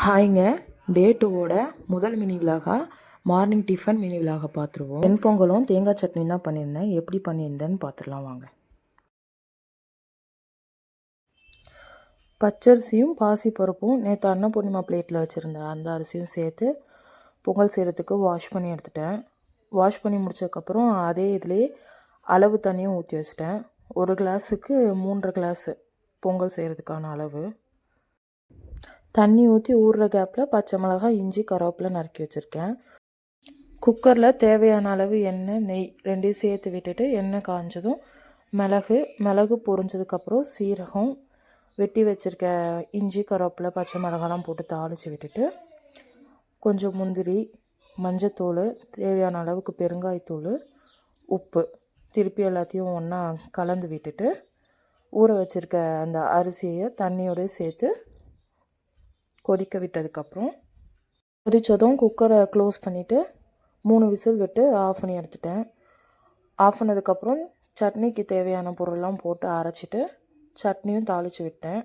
ஹாய்ங்க. Day டூவோட முதல் mini விலாகா மார்னிங் டிஃபன் மினி விலாக பார்த்துருவோம் வெண்பொங்கலும் தேங்காய் சட்னி தான் பண்ணியிருந்தேன். எப்படி பண்ணியிருந்தேன்னு பார்த்துடலாம் வாங்க. பச்சரிசியும் பாசி பருப்பும் நேற்று அன்னபூர்ணிமா பிளேட்டில் வச்சுருந்தேன் அந்த அரிசியும் சேர்த்து பொங்கல் செய்கிறதுக்கு வாஷ் பண்ணி எடுத்துட்டேன். வாஷ் பண்ணி முடிச்சதுக்கப்புறம் அதே இதுலேயே அளவு தண்ணியும் ஊற்றி வச்சிட்டேன். ஒரு கிளாஸுக்கு மூன்றரை கிளாஸு பொங்கல் செய்கிறதுக்கான அளவு. தண்ணி ஊற்றி ஊறுற கேப்பில் பச்சை மிளகாய் இஞ்சி கருவேப்பிலை நறுக்கி வச்சுருக்கேன். குக்கரில் தேவையான அளவு எண்ணெய் நெய் ரெண்டையும் சேர்த்து விட்டுட்டு எண்ணெய் காஞ்சதும் மிளகு மிளகு பொரிஞ்சதுக்கப்புறம் சீரகம் வெட்டி வச்சுருக்க இஞ்சி கருவேப்பிலை பச்சை மிளகாலாம் போட்டு தாளித்து விட்டுட்டு கொஞ்சம் முந்திரி மஞ்சத்தூள் தேவையான அளவுக்கு பெருங்காயத்தூள் உப்பு திருப்பி எல்லாத்தையும் ஒன்றா கலந்து விட்டுட்டு ஊற வச்சுருக்க அந்த அரிசியை தண்ணியோடய சேர்த்து கொதிக்க விட்டதுக்கப்புறம் கொதித்ததும் குக்கரை க்ளோஸ் பண்ணிவிட்டு மூணு விசில் விட்டு ஆஃப் பண்ணி எடுத்துட்டேன். ஆஃப் பண்ணதுக்கப்புறம் சட்னிக்கு தேவையான பொருள்லாம் போட்டு அரைச்சிட்டு சட்னியும் தாளித்து விட்டேன்.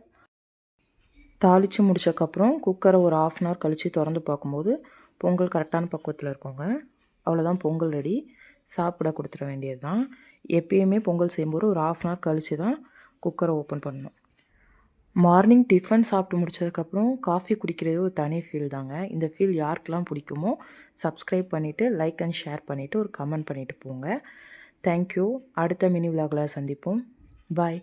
தாளித்து முடிச்சக்கப்புறம் குக்கரை ஒரு ஆஃப் அன் ஹவர் கழித்து திறந்து பார்க்கும்போது பொங்கல் கரெக்டான பக்குவத்தில் இருக்கோங்க. அவ்வளோதான் பொங்கல் ரெடி சாப்பிட கொடுத்துட வேண்டியது தான் எப்பயுமே பொங்கல் செய்யும்போது ஒரு ஆஃப் அன் ஹவர் கழித்து தான் குக்கரை ஓப்பன் பண்ணணும். மார்னிங் டிஃபன் சாப்பிட்டு முடிச்சதுக்கப்புறம் காஃபி குடிக்கிறது ஒரு தனி ஃபீல் தாங்க. இந்த ஃபீல் யாருக்கெல்லாம் பிடிக்குமோ சப்ஸ்கிரைப் பண்ணிவிட்டு லைக் அண்ட் ஷேர் பண்ணிவிட்டு ஒரு கமெண்ட் பண்ணிவிட்டு போங்க. தேங்க்யூ அடுத்த மினி விலாகில் சந்திப்போம். பாய்